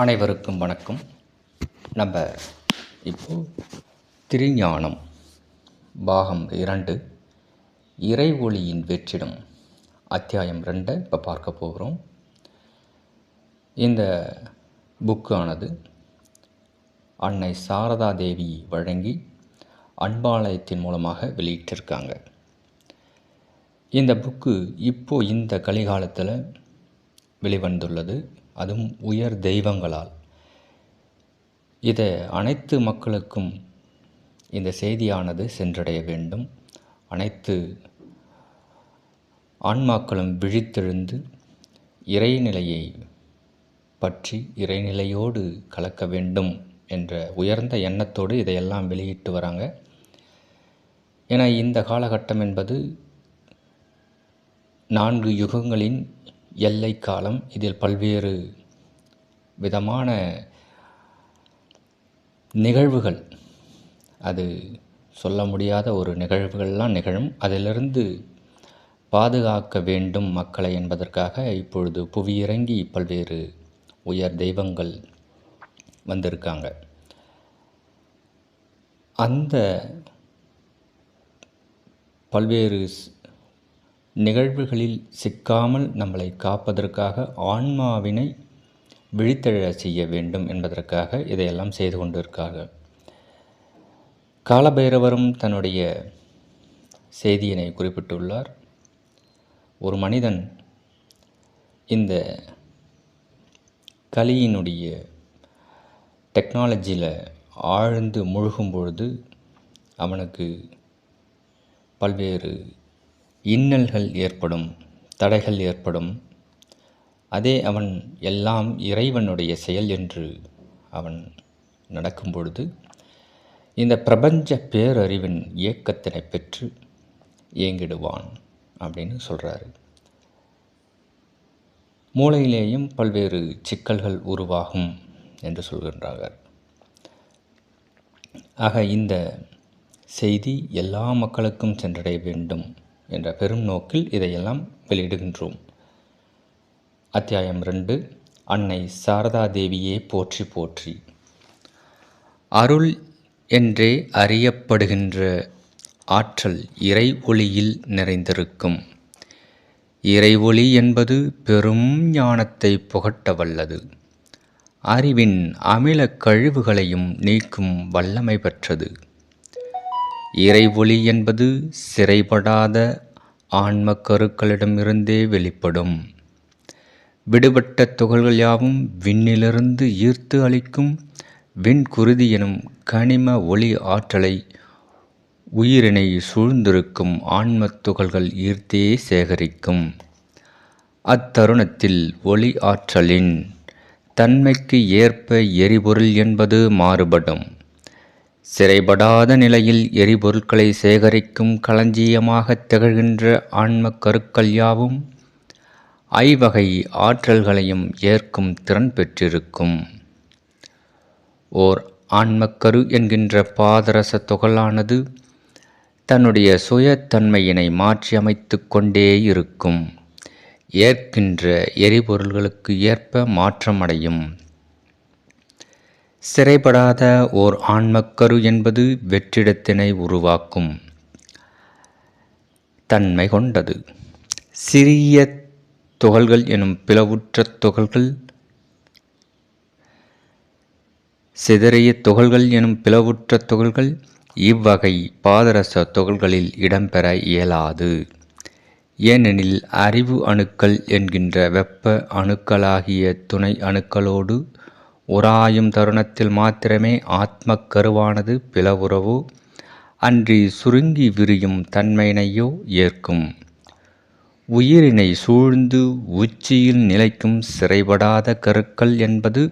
அனைவருக்கும் வணக்கம். நம்ம இப்போ திருஞானம் பாகம் இரண்டு இறை ஒளியின் வெற்றிடம் அத்தியாயம் ரெண்டை இப்போ பார்க்க போகிறோம். இந்த புக்கானது அன்னை சாரதா தேவி வழங்கி அன்பாலயத்தின் மூலமாக வெளியிட்டிருக்காங்க. இந்த புக்கு இப்போது இந்த கலிகாலத்தில் வெளிவந்துள்ளது. அதுவும் உயர் தெய்வங்களால். இதை அனைத்து மக்களுக்கும் இந்த செய்தியானது சென்றடைய வேண்டும். அனைத்து ஆன்மாக்களும் விழித்தெழுந்து இறைநிலையை பற்றி இறைநிலையோடு கலக்க வேண்டும் என்ற உயர்ந்த எண்ணத்தோடு இதையெல்லாம் வெளியிட்டு வராங்க. என இந்த காலகட்டம் என்பது நான்கு யுகங்களின் எல்லை காலம். இதில் பல்வேறு விதமான நிகழ்வுகள். அது சொல்ல முடியாத ஒரு நிகழ்வுகள்லாம் நிகழும். அதிலிருந்து பாதுகாக்க வேண்டும் மக்களை என்பதற்காக இப்பொழுது புவியிறங்கி பல்வேறு உயர் தெய்வங்கள் வந்திருக்காங்க. அந்த பல்வேறு நிகழ்வுகளில் சிக்காமல் நம்மளை காப்பதற்காக ஆன்மாவினை விழித்தெழ செய்ய வேண்டும் என்பதற்காக இதையெல்லாம் செய்து கொண்டிருக்கார்கள். காலபைரவரும் தன்னுடைய செய்தியினை குறிப்பிட்டுள்ளார். ஒரு மனிதன் இந்த கலியினுடைய டெக்னாலஜியில் ஆழ்ந்து முழுகும் பொழுது அவனுக்கு பல்வேறு இன்னல்கள் ஏற்படும் தடைகள் ஏற்படும். அதே அவன் எல்லாம் இறைவனுடைய செயல் என்று அவன் நடக்கும் பொழுது இந்த பிரபஞ்ச பேரறிவின் இயக்கத்தினை பெற்று இயங்கிடுவான் அப்படின்னு சொல்கிறாரு மூளையிலேயும் பல்வேறு சிக்கல்கள் உருவாகும் என்று சொல்கின்றார்கள். ஆக இந்த செய்தி எல்லா மக்களுக்கும் சென்றடைய வேண்டும். என்ற பெரும் நோக்கில் இதையெல்லாம் வெளியிடுகின்றோம். அத்தியாயம் ரெண்டு அன்னை சாரதா தேவியே போற்றி போற்றி. அருள் என்றே அறியப்படுகின்ற ஆற்றல் இறை ஒளியில் நிறைந்திருக்கும். இறை ஒளி என்பது பெரும் ஞானத்தை புகட்ட வல்லது அறிவின் அமில கழிவுகளையும் நீக்கும் வல்லமை பெற்றது. இறை ஒளி என்பது சிறைபடாத ஆன்ம கருக்களிடமிருந்தே வெளிப்படும். விடுபட்ட துகள்கள் யாவும் விண்ணிலிருந்து ஈர்த்து அளிக்கும் விண்குருதி எனும் கனிம ஒளி ஆற்றலை உயிரினை சூழ்ந்திருக்கும் ஆன்ம துகள்கள் ஈர்த்தே சேகரிக்கும். அத்தருணத்தில் ஒளி ஆற்றலின் தன்மைக்கு ஏற்ப எரிபொருள் என்பது மாறுபடும். சிறைபடாத நிலையில் எரிபொருட்களை சேகரிக்கும் களஞ்சியமாக திகழ்கின்ற ஆன்ம கருக்கள் யாவும் ஐவகை ஆற்றல்களையும் ஏற்கும் திறன் பெற்றிருக்கும். ஓர் ஆன்மக்கரு என்கின்ற பாதரச துகளானது தன்னுடைய சுயத்தன்மையினை மாற்றியமைத்து கொண்டே இருக்கும். ஏற்கின்ற எரிபொருள்களுக்கு ஏற்ப மாற்றமடையும். சிறைப்படாத ஓர் ஆன்மக்கரு என்பது வெற்றிடத்தினை உருவாக்கும் தன்மை கொண்டது. சிறிய துகள்கள் எனும் பிளவுற்ற துகள்கள் சிதறிய துகள்கள் எனும் பிளவுற்ற துகள்கள் இவ்வகை பாதரச துகள்களில் இடம்பெற இயலாது. ஏனெனில் அறிவு அணுக்கள் என்கின்ற வெப்ப அணுக்களாகிய துணை அணுக்களோடு உராயும் தருணத்தில் மாத்திரமே ஆத்ம கருவானது பிளவுறவோ அன்றி சுருங்கி விரியும் தன்மையினையோ ஏற்கும். உயிரினை சூழ்ந்து உச்சியில் நிலைக்கும் சிறைபடாத கருக்கள் என்பது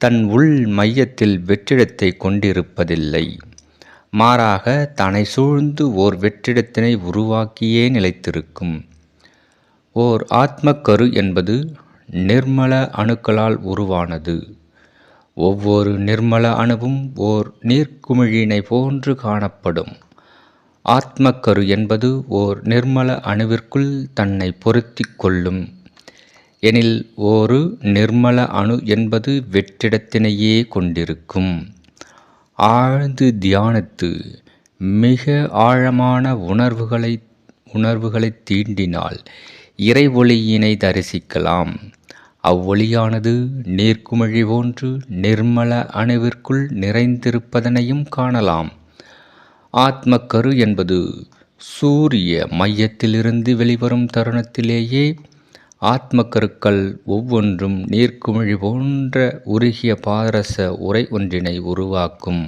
தன் உள் மையத்தில் வெற்றிடத்தை கொண்டிருப்பதில்லை. மாறாக தன்னை சூழ்ந்து ஓர் வெற்றிடத்தினை உருவாக்கியே நிலைத்திருக்கும். ஓர் ஆத்மக்கரு என்பது நிர்மல அணுக்களால் உருவானது. ஒவ்வொரு நிர்மல அணுவும் ஓர் நீர்க்குமிழினை போன்று காணப்படும். ஆத்மக்கரு என்பது ஓர் நிர்மல அணுவிற்குள் தன்னை பொருத்தி கொள்ளும். எனில் ஒரு நிர்மல அணு என்பது வெற்றிடத்தினையே கொண்டிருக்கும். ஆழ்ந்து தியானித்து மிக ஆழமான உணர்வுகளை உணர்வுகளை தீண்டினால் இறை ஒளியினை தரிசிக்கலாம். அவ்வொளியானது நீர்க்குமிழி போன்று நிர்மல அணுவிற்குள் நிறைந்திருப்பதனையும் காணலாம். ஆத்மக்கரு என்பது சூரிய மையத்திலிருந்து வெளிவரும் தருணத்திலேயே ஆத்மக்கருக்கள் ஒவ்வொன்றும் நீர்க்குமிழி போன்ற உருகிய பாதரச உரை ஒன்றினை உருவாக்கும்.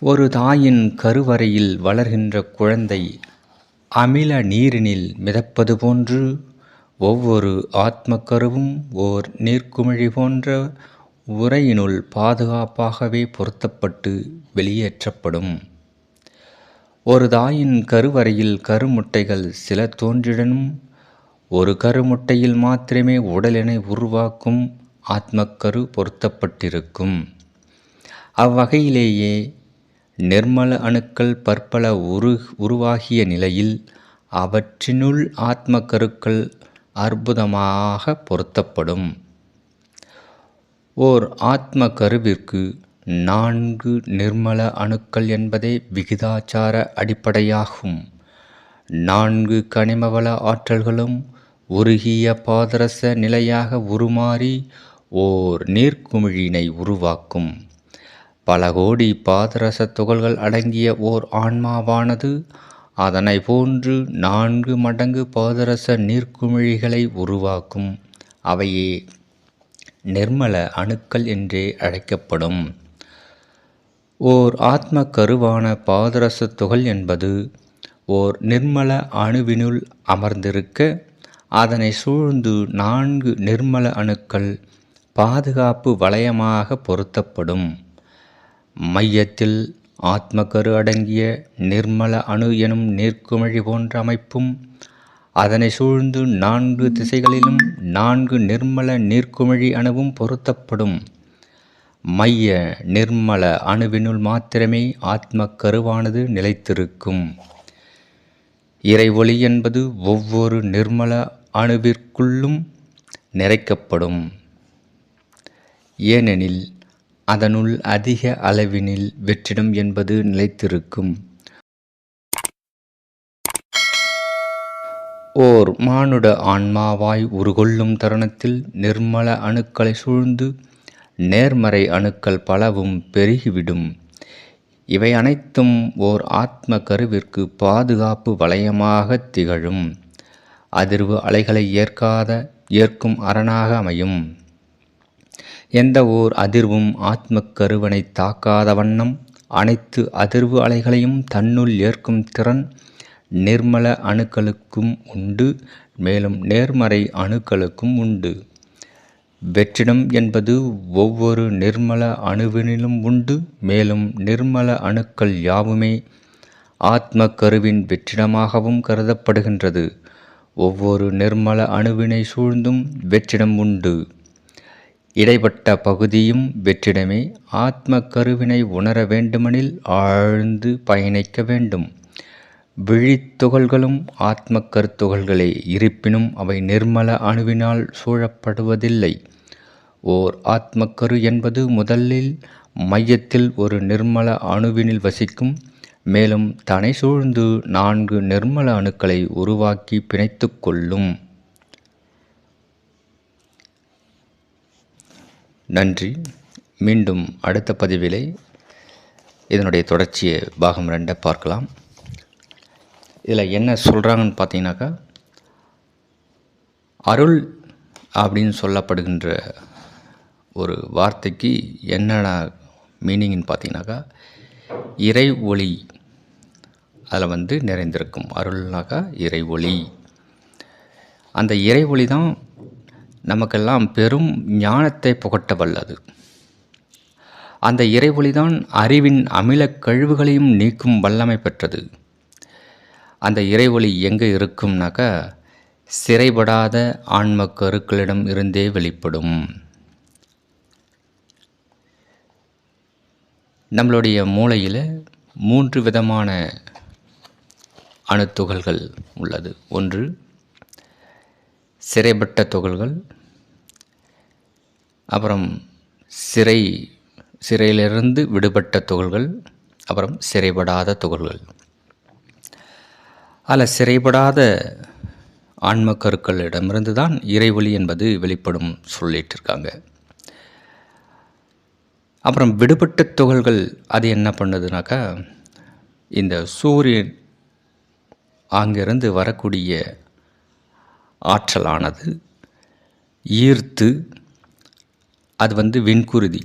ஒரு தாயின் கருவறையில் வளர்கின்ற குழந்தை அமில நீரினில் மிதப்பது போன்று ஒவ்வொரு ஆத்மக்கருவும் ஓர் நீர்க்குமிழி போன்ற உரையினுள் பாதுகாப்பாகவே பொருத்தப்பட்டு வெளியேற்றப்படும். ஒரு தாயின் கருவறையில் கருமுட்டைகள் சில தோன்றிடனும் ஒரு கருமுட்டையில் மாத்திரமே உடலினை உருவாக்கும் ஆத்மக்கரு பொருத்தப்பட்டிருக்கும். அவ்வகையிலேயே நிர்மல அணுக்கள் பற்பல உரு உருவாகிய நிலையில் அவற்றினுள் ஆத்மக்கருக்கள் அற்புதமாக பொருத்தப்படும். ஓர் ஆத்ம கருவிற்கு நான்கு நிர்மல அணுக்கள் என்பதே விகிதாச்சார அடிப்படையாகும். நான்கு கனிமவள ஆற்றல்களும் உருகிய பாதரச நிலையாக உருமாறி ஓர் நீர்க்குமிழினை உருவாக்கும். பல கோடி பாதரச துகள்கள் அடங்கிய ஓர் ஆன்மாவானது அதனை போன்று நான்கு மடங்கு பாதரச நீர்க்குமிழிகளை உருவாக்கும். அவையே நிர்மல அணுக்கள் என்றே அழைக்கப்படும். ஓர் ஆத்ம கருவான பாதரச துகள் என்பது ஓர் நிர்மல அணுவினுள் அமர்ந்திருக்க அதனை சூழ்ந்து நான்கு நிர்மல அணுக்கள் பாதுகாப்பு வளையமாக பொருத்தப்படும். மையத்தில் ஆத்மக்கரு அடங்கிய நிர்மல அணு எனும் நீர்க்குமிழி போன்ற அமைப்பும் அதனை சூழ்ந்து நான்கு திசைகளிலும் நான்கு நிர்மல நீர்க்குமிழி அணுவும் பொருத்தப்படும். மைய நிர்மல அணுவினுள் மாத்திரமே ஆத்ம கருவானது நிலைத்திருக்கும். இறை ஒளி என்பது ஒவ்வொரு நிர்மல அணுவிற்குள்ளும் நிறைக்கப்படும். ஏனெனில் அதனுள் அதிக அளவினில் வெற்றிடம் என்பது நிலைத்திருக்கும். ஓர் மானுட ஆன்மாவாய் உருகொள்ளும் தருணத்தில் நிர்மல அணுக்களை சூழ்ந்து நேர்மறை அணுக்கள் பலவும் பெருகிவிடும். இவை அனைத்தும் ஓர் ஆத்ம கருவிற்கு பாதுகாப்பு வளையமாக திகழும். அதிர்வு அலைகளை ஏற்காத ஏற்கும் அரணாக அமையும். எந்த ஓர் அதிர்வும் ஆத்ம கருவனை தாக்காத வண்ணம்? அனைத்து அதிர்வு அலைகளையும் தன்னுள் ஏற்கும் திறன் நிர்மல அணுக்களுக்கும் உண்டு மேலும் நேர்மறை அணுக்களுக்கும் உண்டு. வெற்றிடம் என்பது ஒவ்வொரு நிர்மல அணுவினிலும் உண்டு மேலும் நிர்மல அணுக்கள் யாவுமே ஆத்ம கருவின் வெற்றிடமாகவும் கருதப்படுகின்றது. ஒவ்வொரு நிர்மல அணுவினை சூழ்ந்தும் வெற்றிடம் உண்டு. இடைப்பட்ட பகுதியும் வெற்றிடமே. ஆத்ம கருவினை உணர வேண்டுமெனில் ஆழ்ந்து பயணிக்க வேண்டும். விழித்துகள்களும் ஆத்ம கருத்துகள்களே இருப்பினும் அவை நிர்மல அணுவினால் சூழப்படுவதில்லை. ஓர் ஆத்மக்கரு என்பது முதலில் மையத்தில் ஒரு நிர்மல அணுவினில் வசிக்கும். மேலும் தனை சூழ்ந்து நான்கு நிர்மல அணுக்களை உருவாக்கி பிணைத்து கொள்ளும். நன்றி. மீண்டும் அடுத்த பதிவிலே இதனுடைய தொடர்ச்சியை பாகம் ரெண்டை பார்க்கலாம். இதில் என்ன சொல்கிறாங்கன்னு பார்த்தீங்கன்னாக்கா அருள் அப்படின்னு சொல்லப்படுகின்ற ஒரு வார்த்தைக்கு என்னென்ன மீனிங்னு பார்த்தீங்கன்னாக்கா இறை ஒளி அதில் வந்து நிறைந்திருக்கும். அருள்னாக்கா இறை ஒளி. அந்த இறை ஒளி தான் நமக்கெல்லாம் பெரும் ஞானத்தை புகட்ட வல்லது அந்த இறைவொளிதான் தான் அறிவின் அமிலக் கழிவுகளையும் நீக்கும் வல்லமை பெற்றது. அந்த இறைவொளி எங்கே இருக்கும்னாக்கா சிறைபடாத ஆன்ம கருக்களிடம் இருந்தே வெளிப்படும். நம்மளுடைய மூளையில் மூன்று விதமான அணுத்துகள்கள் உள்ளது. ஒன்று சிறைப்பட்ட துகள்கள் அப்புறம் சிறை சிறையிலிருந்து விடுபட்ட துகள்கள் அப்புறம் சிறைப்படாத துகள்கள். அதில் சிறைப்படாத ஆன்மக்கருக்களிடமிருந்து தான் இறைவழி என்பது வெளிப்படும் சொல்லிட்டு இருக்காங்க அப்புறம் விடுபட்ட துகள்கள் அது என்ன பண்ணுதுனாக்கா இந்த சூரியன் அங்கிருந்து வரக்கூடிய ஆற்றலானது ஈர்த்து அது வந்து விண்குருதி.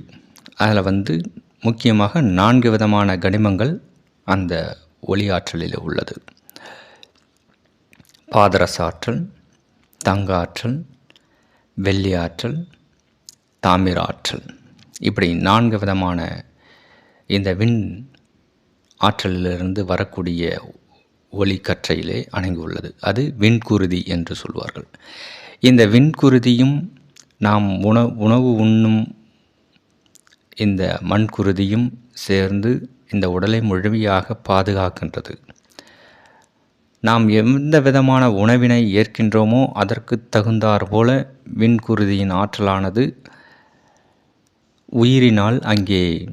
அதில் வந்து முக்கியமாக நான்கு விதமான கனிமங்கள் அந்த ஒளி ஆற்றலில் உள்ளது. பாதரச ஆற்றல் தங்க ஆற்றல் வெள்ளி ஆற்றல் தாமிர ஆற்றல் இப்படி நான்கு விதமான இந்த விண் ஆற்றலிலிருந்து வரக்கூடிய ஒளி கற்றையிலே உள்ளது அது விண்குருதி என்று சொல்வார்கள். இந்த விண்குருதியும் நாம் உண உணவு உண்ணும் இந்த மண்குருதியும் சேர்ந்து இந்த உடலை முழுமையாக பாதுகாக்கின்றது. நாம் எந்த விதமான உணவினை ஏற்கின்றோமோ அதற்கு தகுந்தாற் போல விண்குருதியின் ஆற்றலானது உயிரினால் அங்கே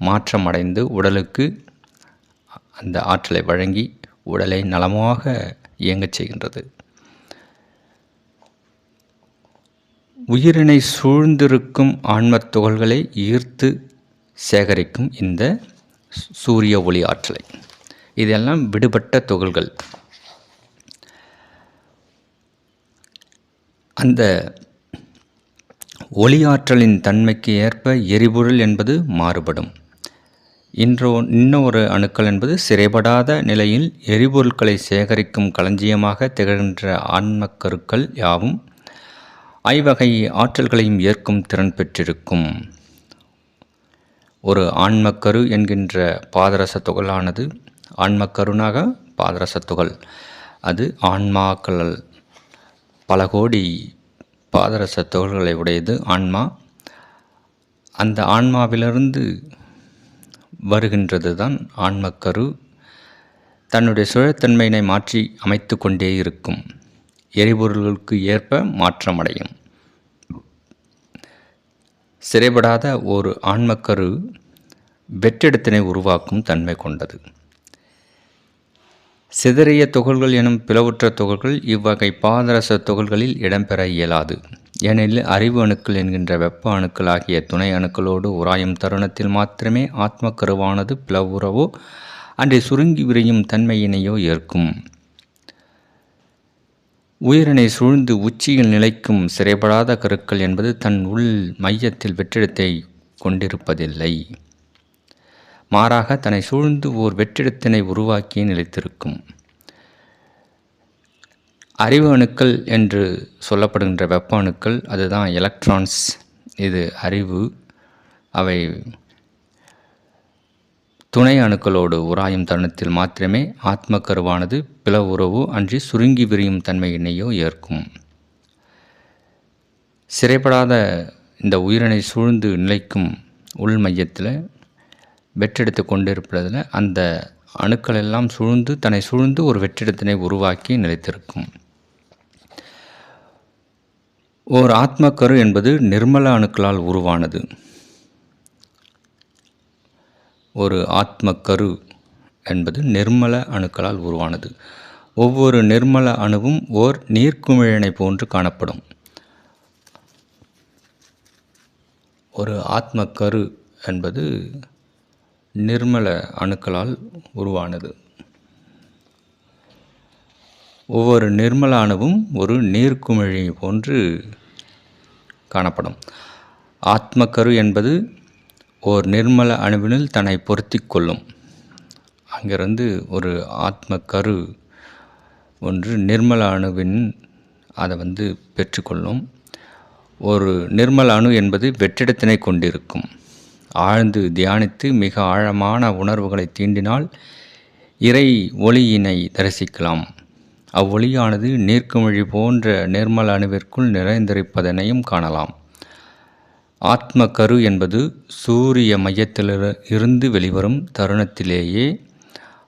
மாற்றமடைந்து உடலுக்கு அந்த ஆற்றலை வழங்கி உடலை நலமாக இயங்கச் செய்கின்றது. உயிரினை சூழ்ந்திருக்கும் ஆன்மத் துகள்களை ஈர்த்து சேகரிக்கும் இந்த சூரிய ஒளி ஆற்றலை. இதெல்லாம் விடுபட்ட துகள்கள். அந்த ஒளி ஆற்றலின் தன்மைக்கு ஏற்ப எரிபொருள் என்பது மாறுபடும். இன்றோ இன்னொரு அணுக்கள் என்பது சிறைபடாத நிலையில் எரிபொருட்களை சேகரிக்கும் களஞ்சியமாக திகழ்கின்ற ஆன்மக்கருக்கள் யாவும் ஐவகை ஆற்றல்களையும் ஏற்கும் திறன் பெற்றிருக்கும். ஒரு ஆன்மக்கரு என்கின்ற பாதரச துகளானது ஆன்மக்கருனாக பாதரச துகள். அது ஆன்மாக்கள். பல கோடி பாதரச துகள்களை உடையது ஆன்மா. அந்த ஆன்மாவிலிருந்து வருகின்றது தான் ஆன்மக்கரு. தன்னுடைய சுழத்தன்மையினை மாற்றி அமைத்து கொண்டே இருக்கும். எரிபொருள்களுக்கு ஏற்ப மாற்றமடையும். சிறைபடாத ஒரு ஆன்மக்கரு வெற்றிடத்தினை உருவாக்கும் தன்மை கொண்டது. சிதறிய துகள்கள் எனும் பிளவுற்ற துகள்கள் இவ்வகை பாதரச துகள்களில் இடம்பெற இயலாது. ஏனெனில் அறிவு அணுக்கள் என்கின்ற வெப்ப அணுக்கள் ஆகிய துணை அணுக்களோடு உராயும் தருணத்தில் மாத்திரமே ஆத்மக்கருவானது பிளவுறவோ அன்றை சுருங்கி விரியும் தன்மையினையோ ஏற்கும். உயிரினை சூழ்ந்து உச்சியில் நிலைக்கும் சிறைபடாத கருக்கள் என்பது தன் உள் மையத்தில் வெற்றிடத்தை கொண்டிருப்பதில்லை. மாறாக தன்னை சூழ்ந்து ஓர் வெற்றிடத்தினை உருவாக்கி நிலைத்திருக்கும். அறிவு அணுக்கள் என்று சொல்லப்படுகின்ற வெப்ப அணுக்கள் அதுதான் எலக்ட்ரான்ஸ் இது அறிவு. அவை துணை அணுக்களோடு உராயும் தருணத்தில் மாத்திரமே ஆத்மக்கருவானது பிள உறவு அன்றி சுருங்கி விரியும் தன்மையினையோ ஏற்கும். சிறைப்படாத இந்த உயிரினை சூழ்ந்து நிலைக்கும் உள் மையத்தில் வெற்றெடுத்து கொண்டிருப்பதில் அந்த அணுக்கள் எல்லாம் சூழ்ந்து தன்னை சூழ்ந்து ஒரு வெற்றிடத்தினை உருவாக்கி நிலைத்திருக்கும். ஓர் ஆத்மக்கரு என்பது நிர்மல அணுக்களால் உருவானது. ஒரு ஆத்மக்கரு என்பது நிர்மல அணுக்களால் உருவானது. ஒவ்வொரு நிர்மல அணுவும் ஓர் நீர்க்குமிழனை போன்று காணப்படும். ஒரு ஆத்மக்கரு என்பது நிர்மல அணுக்களால் உருவானது. ஒவ்வொரு நிர்மல அணுவும் ஒரு நீர்க்குமிழி போன்று காணப்படும். ஆத்மக்கரு என்பது ஓர் நிர்மல அணுவினில் தன்னை பொருத்தி கொள்ளும். அங்கிருந்து ஒரு ஆத்ம கரு ஒன்று நிர்மல அணுவின் அதை வந்து பெற்றுக்கொள்ளும் ஒரு நிர்மல அணு என்பது வெற்றிடத்தினை கொண்டிருக்கும். ஆழ்ந்து தியானித்து மிக ஆழமான உணர்வுகளை தீண்டினால் இறை ஒளியினை தரிசிக்கலாம். அவ்வொளியானது நீர்க்குமிழி போன்ற நிர்மல அணுவிற்குள் நிறைந்திருப்பதனையும் காணலாம். ஆத்மக்கரு என்பது சூரிய மையத்தில் இருந்து வெளிவரும் தருணத்திலேயே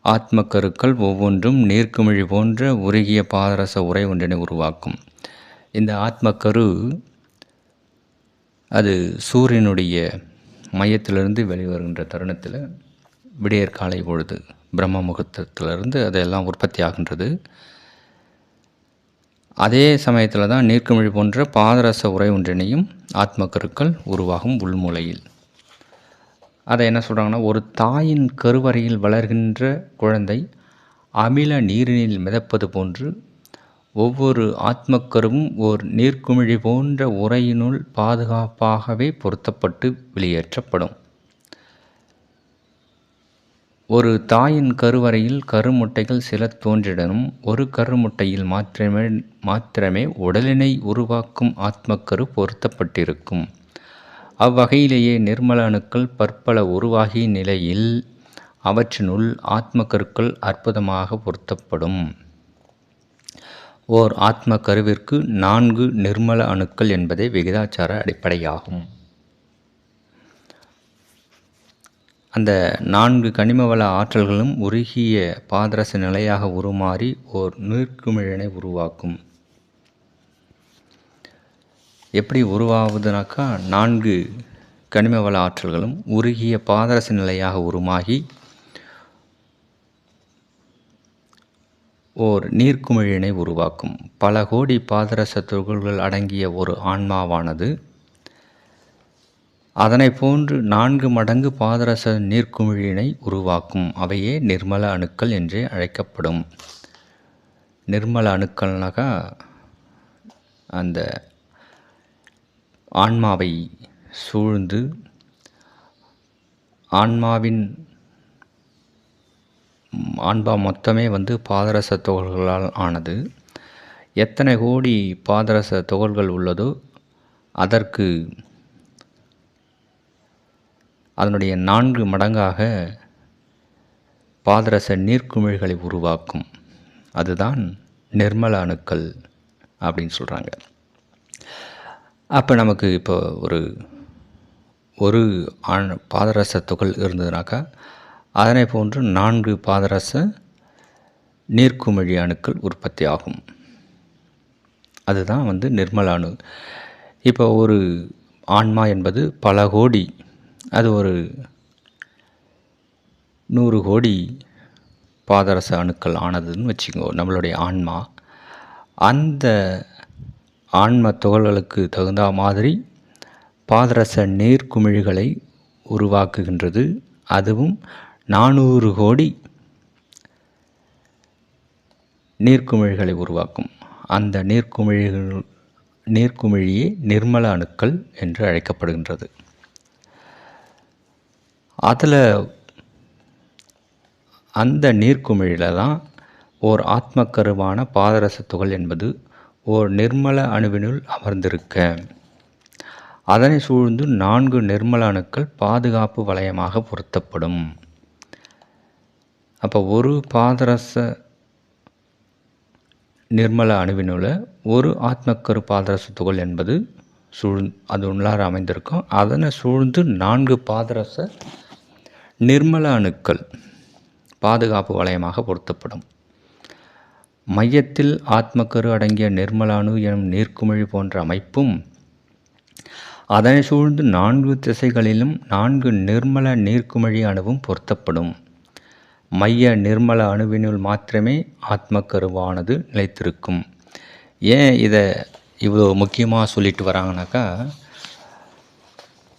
ஆத்மக்கருக்கள் ஒவ்வொன்றும் நீர்க்குமிழி போன்ற உருகிய பாதரச உரை ஒன்றினை உருவாக்கும். இந்த ஆத்மக்கரு அது சூரியனுடைய மையத்திலிருந்து வெளிவருகின்ற தருணத்தில் விடியற்காலை பொழுது பிரம்ம முகூர்த்தத்திலிருந்து அதெல்லாம் உற்பத்தி ஆகின்றது அதே சமயத்தில் தான் நீர்க்குமிழி போன்ற பாதரச உரை ஒன்றினையும் ஆத்மக்கருக்கள் உருவாகும் உள்மூலையில். அதை என்ன சொல்கிறாங்கன்னா ஒரு தாயின் கருவறையில் வளர்கின்ற குழந்தை அமில நீரினில் மிதப்பது போன்று ஒவ்வொரு ஆத்மக்கருவும் ஓர் நீர்க்குமிழி போன்ற உரையினுள் பாதுகாப்பாகவே பொருத்தப்பட்டு வெளியேற்றப்படும். ஒரு தாயின் கருவறையில் கருமுட்டைகள் சில தோன்றிடனும் ஒரு கருமுட்டையில் மாத்திரமே மாத்திரமே உடலினை உருவாக்கும் ஆத்மக்கரு பொருத்தப்பட்டிருக்கும். அவ்வகையிலேயே நிர்மல அணுக்கள் பற்பல உருவாகிய நிலையில் அவற்றினுள் ஆத்மக்கருக்கள் அற்புதமாக பொருத்தப்படும். ஓர் ஆத்ம கருவிற்கு நான்கு நிர்மல அணுக்கள் என்பதே விகிதாச்சார அடிப்படையாகும். அந்த நான்கு கனிமவள ஆற்றல்களும் உருகிய பாதரச நிலையாக உருமாறி ஓர் நீர்க்குமிழனை உருவாக்கும். எப்படி உருவாகுதுனாக்கா நான்கு கனிமவள ஆற்றல்களும் உருகிய பாதரச நிலையாக உருமாகி ஓர் நீர்க்குமிழினை உருவாக்கும். பல கோடி பாதரச துகள்கள் அடங்கிய ஒரு ஆன்மாவானது அதனை போன்று நான்கு மடங்கு பாதரச நீர்க்குமிழினை உருவாக்கும். அவையே நிர்மல அணுக்கள் என்றே அழைக்கப்படும். நிர்மல அணுக்கள்னாக்கா அந்த ஆன்மாவை சூழ்ந்து ஆன்மாவின் ஆன்மா மொத்தமே வந்து பாதரச துகள்களால் ஆனது. எத்தனை கோடி பாதரச துகள்கள் உள்ளதோ அதற்கு அதனுடைய நான்கு மடங்காக பாதரச நீர்க்குமிழ்களை உருவாக்கும். அதுதான் நிர்மல அணுக்கள் அப்படின்னு சொல்கிறாங்க அப்போ நமக்கு இப்போ ஒரு ஒரு ஆண் பாதரச துகள் இருந்ததுனாக்கா அதனை போன்று நான்கு பாதரச நீர்க்குமிழி அணுக்கள் உற்பத்தி ஆகும். அதுதான் வந்து நிர்மல அணு. இப்போ ஒரு ஆன்மா என்பது பல கோடி அது ஒரு நூறு கோடி பாதரச அணுக்கள் ஆனதுன்னு வச்சுக்கோ நம்மளுடைய ஆன்மா. அந்த ஆன்ம துகள்களுக்கு தகுந்த மாதிரி பாதரச நீர்க்குமிழிகளை உருவாக்குகின்றது. அதுவும் நானூறு கோடி நீர்க்குமிழிகளை உருவாக்கும். அந்த நீர்க்குமிழிகள் நீர்க்குமிழியே நிர்மல அணுக்கள் என்று அழைக்கப்படுகின்றது. அதில் அந்த நீர்க்குமிழியில் தான் ஓர் ஆத்மக்கருவான பாதரச துகள் என்பது ஓர் நிர்மல அணுவினுள் அமர்ந்திருக்க. அதனை சூழ்ந்து நான்கு நிர்மல அணுக்கள் பாதுகாப்பு வளையமாக பொருத்தப்படும். அப்போ ஒரு பாதரச நிர்மல அணுவினுள்ள ஒரு ஆத்மக்கரு பாதரச துகள் என்பது சூழ் அது உள்ளார அமைந்திருக்கும். அதனை சூழ்ந்து நான்கு பாதரச நிர்மல அணுக்கள் பாதுகாப்பு வளையமாக பொருத்தப்படும். மையத்தில் ஆத்மக்கரு அடங்கிய நிர்மல அணு எனும் நீர்க்குமிழி போன்ற அமைப்பும் அதனை சூழ்ந்து நான்கு திசைகளிலும் நான்கு நிர்மல நீர்க்குமிழி அணுவும் பொருத்தப்படும். மைய நிர்மல அணுவினுள் மாத்திரமே ஆத்மக்கருவானது நிலைத்திருக்கும். ஏன் இதை இவ்வளோ முக்கியமாக சொல்லிட்டு வராங்கனாக்கா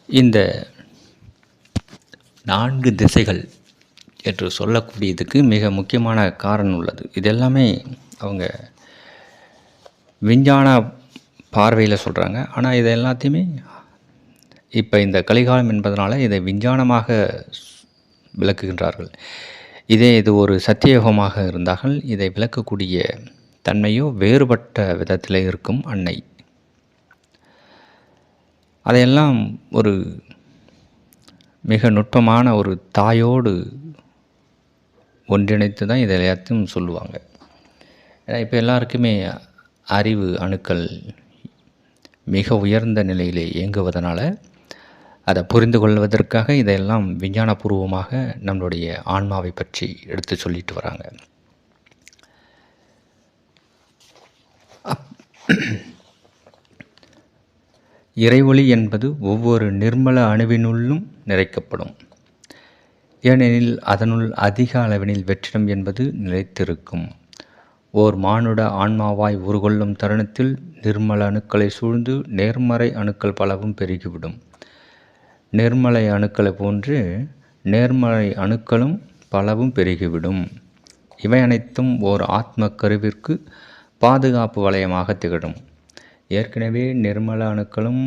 இந்த நான்கு திசைகள் என்று சொல்லக்கூடியதுக்கு மிக முக்கியமான காரணம் உள்ளது. இது எல்லாமே அவங்க விஞ்ஞான பார்வையில் சொல்கிறாங்க ஆனால் இதை எல்லாத்தையுமே இப்போ இந்த கலிகாலம் என்பதனால் இதை விஞ்ஞானமாக விளக்குகின்றார்கள். இதே இது ஒரு சத்தியோகமாக இருந்தார்கள். இதை விளக்கக்கூடிய தன்மையோ வேறுபட்ட விதத்தில் இருக்கும் அன்னை. அதையெல்லாம் ஒரு மிக நுட்பமான ஒரு தாயோடு ஒன்றிணைத்து தான் இதை எல்லாத்தையும் சொல்லுவாங்க. ஏன்னா இப்போ எல்லாருக்குமே அறிவு அணுக்கள் மிக உயர்ந்த நிலையிலே இயங்குவதனால் அதை புரிந்து கொள்வதற்காக இதையெல்லாம் விஞ்ஞானபூர்வமாக நம்மளுடைய ஆன்மாவை பற்றி எடுத்து சொல்லிட்டு வராங்க. அப் இறைவொளி என்பது ஒவ்வொரு நிர்மல அணுவினுள்ளும் நிறைக்கப்படும். ஏனெனில் அதனுள் அதிக அளவினில் வெற்றிடம் என்பது நிலைத்திருக்கும். ஓர் மானுட ஆன்மாவாய் உருகொள்ளும் தருணத்தில் நிர்மல அணுக்களை சூழ்ந்து நேர்மறை அணுக்கள் பலவும் பெருகிவிடும். நேர்மலை அணுக்களை போன்று நேர்மறை அணுக்களும் பலவும் பெருகிவிடும். இவை அனைத்தும் ஓர் ஆத்ம கருவிற்கு பாதுகாப்பு வளையமாக திகழும். ஏற்கனவே நிர்மல அணுக்களும்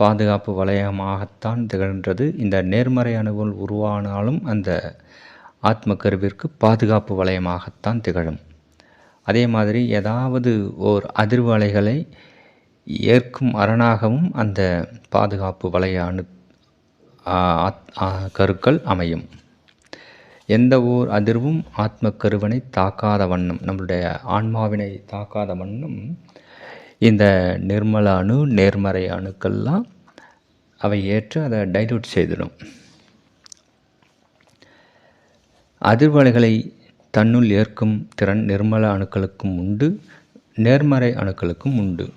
பாதுகாப்பு வளையமாகத்தான் திகழ்கின்றது. இந்த நேர்மறை அணுகள் உருவானாலும் அந்த ஆத்ம கருவிற்கு பாதுகாப்பு வளையமாகத்தான் திகழும். அதே மாதிரி ஏதாவது ஓர் அதிர்வு அலைகளை ஏற்கும் அரணாகவும் அந்த பாதுகாப்பு வளைய அணு கருக்கள் அமையும். எந்த ஓர் அதிர்வும் ஆத்ம கருவனை தாக்காத வண்ணம் நம்மளுடைய ஆன்மாவினை தாக்காத வண்ணம் இந்த நிர்மல அணு நேர்மறை அணுக்கள்லாம் அவை ஏற்று அதை டைல்யூட் செய்திடும். அதிர்வலைகளை தன்னுள் ஏற்கும் திறன் நிர்மல அணுக்களுக்கும் உண்டு நேர்மறை அணுக்களுக்கும் உண்டு.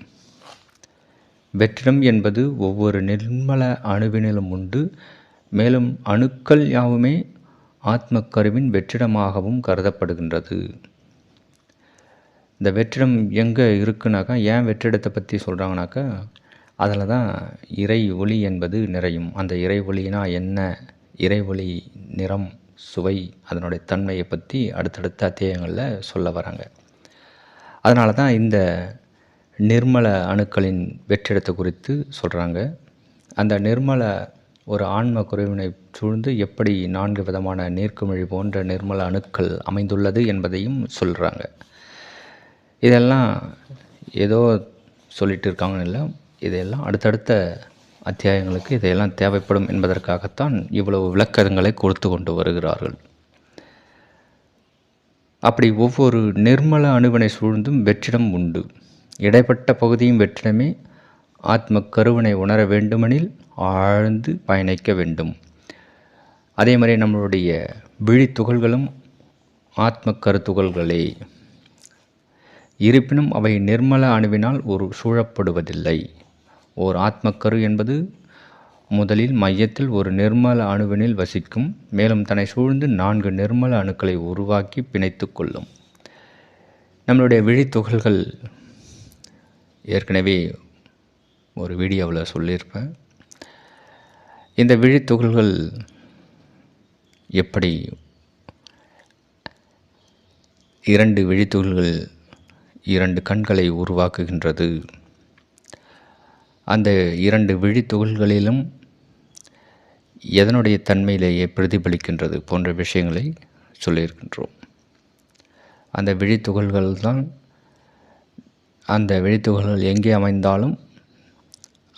வெற்றிடம் என்பது ஒவ்வொரு நிர்மல அணுவினிலும் உண்டு மேலும் அணுக்கள் யாவுமே ஆத்மக்கருவின் வெற்றிடமாகவும் கருதப்படுகின்றது. இந்த வெற்றிடம் எங்கே இருக்குனாக்கா ஏன் வெற்றிடத்தை பற்றி சொல்கிறாங்கனாக்கா அதில் தான் இறை ஒளி என்பது நிறையும். அந்த இறை ஒளினா என்ன? இறை ஒளி நிறம் சுவை அதனுடைய தன்மையை பற்றி அடுத்தடுத்த அத்தியாயங்களில் சொல்ல வராங்க. அதனால தான் இந்த நிர்மல அணுக்களின் வெற்றிடத்தை குறித்து சொல்கிறாங்க. அந்த நிர்மல ஒரு ஆன்ம குறைவினை சூழ்ந்து எப்படி நான்கு விதமான நீர்க்குமிழி போன்ற நிர்மல அணுக்கள் அமைந்துள்ளது என்பதையும் சொல்கிறாங்க. இதெல்லாம் ஏதோ சொல்லிட்டு இருக்காங்கன்னு இல்லை. இதையெல்லாம் அடுத்தடுத்த அத்தியாயங்களுக்கு இதையெல்லாம் தேவைப்படும் என்பதற்காகத்தான் இவ்வளவு விளக்கங்களை கொடுத்து கொண்டு வருகிறார்கள். அப்படி ஒவ்வொரு நிர்மல அணுவினை சூழ்ந்தும் வெற்றிடம் உண்டு. இடைப்பட்ட பகுதியும் வெற்றிடமே. ஆத்ம கருவினை உணர வேண்டுமெனில் ஆழ்ந்து பயணிக்க வேண்டும். அதே மாதிரி நம்மளுடைய விழி துகள்களும் ஆத்ம கருத்துகள்களே இருப்பினும் அவை நிர்மல அணுவினால் ஒரு சூழப்படுவதில்லை. ஓர் ஆத்மக்கரு என்பது முதலில் மையத்தில் ஒரு நிர்மல அணுவினில் வசிக்கும் மேலும் தன்னை சூழ்ந்து நான்கு நிர்மல அணுக்களை உருவாக்கி பிணைத்து கொள்ளும். நம்மளுடைய விழித்துகள்கள் ஏற்கனவே ஒரு வீடியோவில் சொல்லியிருப்பேன். இந்த விழித்துகள்கள் எப்படி இரண்டு விழித்துகள்கள் இரண்டு கண்களை உருவாக்குகின்றது. அந்த இரண்டு விழித்துகள்களிலும் எதனுடைய தன்மையிலேயே பிரதிபலிக்கின்றது போன்ற விஷயங்களை சொல்லியிருக்கின்றோம். அந்த விழித்துகள்கள் தான் அந்த விழித்துகள்கள் எங்கே அமைந்தாலும்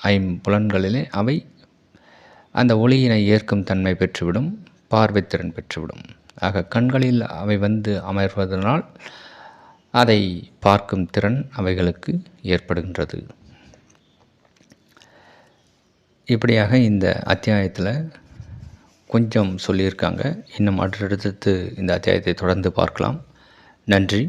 ஐம்புலன்களிலே அவை அந்த ஒளியினை ஏற்கும் தன்மை பெற்றுவிடும் பார்வைத்திறன் பெற்றுவிடும். ஆக கண்களில் அவை வந்து அமர்வதனால் அதை பார்க்கும் திறன் அவைகளுக்கு ஏற்படுகின்றது. இப்படியாக இந்த அத்தியாயத்தில் கொஞ்சம் சொல்லியிருக்காங்க. இன்னும் அடுத்தடுத்து இந்த அத்தியாயத்தை தொடர்ந்து பார்க்கலாம். நன்றி.